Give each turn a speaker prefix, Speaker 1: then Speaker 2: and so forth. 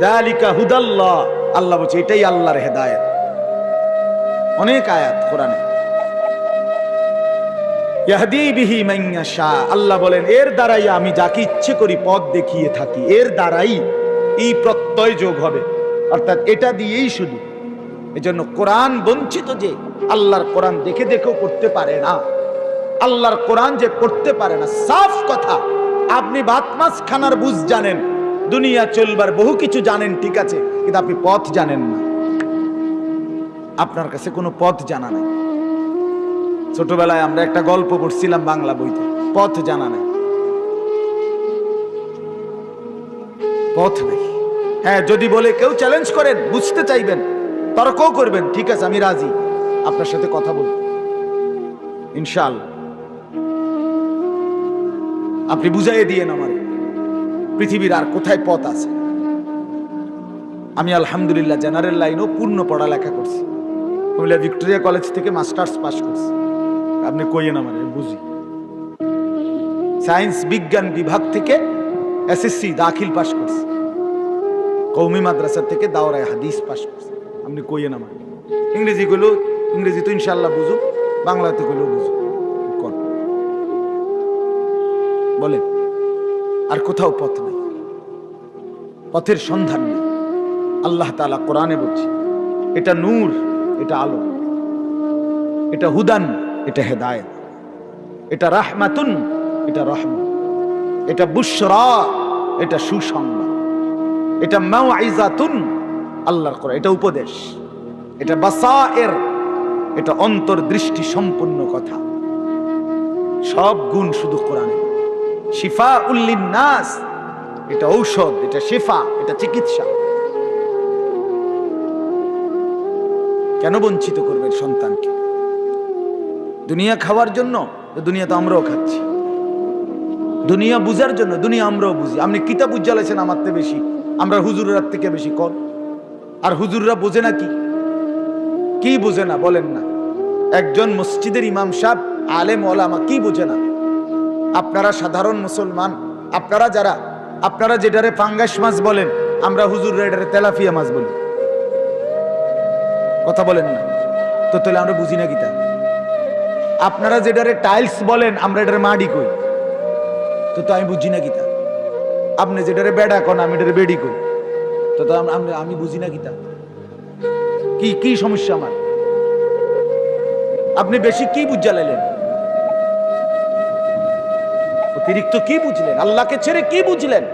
Speaker 1: দালিকা হুদাল্লাহ। আল্লাহ বলছে, এটাই আল্লাহর হেদায়েত। অনেক আয়াত কোরআনে। আল্লাহ বলেন, এর দ্বারাই আমি যাকে ইচ্ছে করি পথ দেখিয়ে থাকি। এর দ্বারাই এই প্রত্যয় যোগ হবে। অর্থাৎ এটা দিয়েই শুধু। এজন্য কোরআন বঞ্চিত যে আল্লাহর কোরআন দেখে দেখেও করতে পারে না। আল্লাহর কোরআন যে পড়তে পারে না, সাফ কথা। আপনি ভাত মাছ খানার বুঝ জানেন। দুনিয়া চলবার বহু কিছু জানেন, ঠিক আছে, কিন্তু আপনি পথ জানেন না। আপনার কাছে কোনো পথ জানা নাই। ছোটবেলায় আমরা একটা গল্প পড়ছিলাম বাংলা বইতে, পথ জানা নাই। পথ নাই। হ্যাঁ যদি বলে কেউ চ্যালেঞ্জ করেন, বুঝতে চাইবেন, তর্কও করবেন, ঠিক আছে, আমি রাজি। আপনার সাথে কথা বলব। ইনশাআল্লাহ। আপনি বুঝাইয়ে দিয়েন আমার। পৃথিবীর আর কোথায় পথ আছে? আমি আলহামদুলিল্লাহ জেনারেল লাইনও পূর্ণ পড়ালেখা করছি। কুমিল্লা ভিক্টোরিয়া কলেজ থেকে মাস্টার্স পাশ করছি। আপনি কইয়েন আমার, আমি বুঝি। সায়েন্স বিজ্ঞান বিভাগ থেকে এসএসসি দাখিল পাশ করছি। কৌমি মাদ্রাসা থেকে দাওরায় হাদিস পাশ করছি। আপনি কইয়েন আমার। ইংরেজি কইলেও, ইংরেজি তো ইনশাল্লাহ বুঝুক, বাংলাতে কইলেও বুঝুক। বলেন। আর কোথাও পথ নেই। পথের সন্ধান নেই। আল্লাহ তাআলা কোরআনে বলছে, এটা নূর, এটা আলো। এটা হুদান, এটা হেদায়েত। এটা রাহমাতুন, এটা রহমত। এটা বুশরা, এটা সুসংবাদ। এটা মাও আইজাতুন আল্লাহর কোরআন। এটা উপদেশ। এটা বাসা এর এটা অন্তর্দৃষ্টি সম্পূর্ণ কথা। সব গুণ শুধু কোরআনে। শিফা উল্লিন নাস এটা ঔষধ, এটা শিফা, এটা চিকিৎসা। কেন বঞ্চিত করবে সন্তানকে? দুনিয়া খাওয়ার জন্য দুনিয়া তো আমরাও খাচ্ছি? দুনিয়া বুঝার জন্য দুনিয়া আমরাও বুঝি। আপনি কিতাব উজ্জ্বালাইছেন আমার থেকে বেশি, আমরা হুজুরের থেকে বেশি কর আর হুজুররা বোঝে না কি? কি বোঝে না বলেন না। একজন মসজিদের ইমাম সাহেব, আলেম ওলামা, কি বোঝে না? আপনারা সাধারণ মুসলমান, আপনারা যারা, আপনারা যেটারে ফাঙ্গাস মাছ বলেন, আমরা হুজুর এটারে তেলাফিয়া মাছ বলি। কথা বলেন না। তো তাহলে আমরা বুঝি না গীতা আপনারা যেটারে টাইলস বলেন, আমরা এটারে মাডি কই? তো তো আমি বুঝি না গীতা আপনি যেটারে বেডা কন, আমি এটারে বেডি কই? তো তো আমি বুঝি না গীতা কি কি সমস্যা আমার? আপনি বেশি কি বুঝালাইলেন অতিরিক্ত কি বুঝলেন? আল্লাহকে ছেড়ে কি বুঝলেন?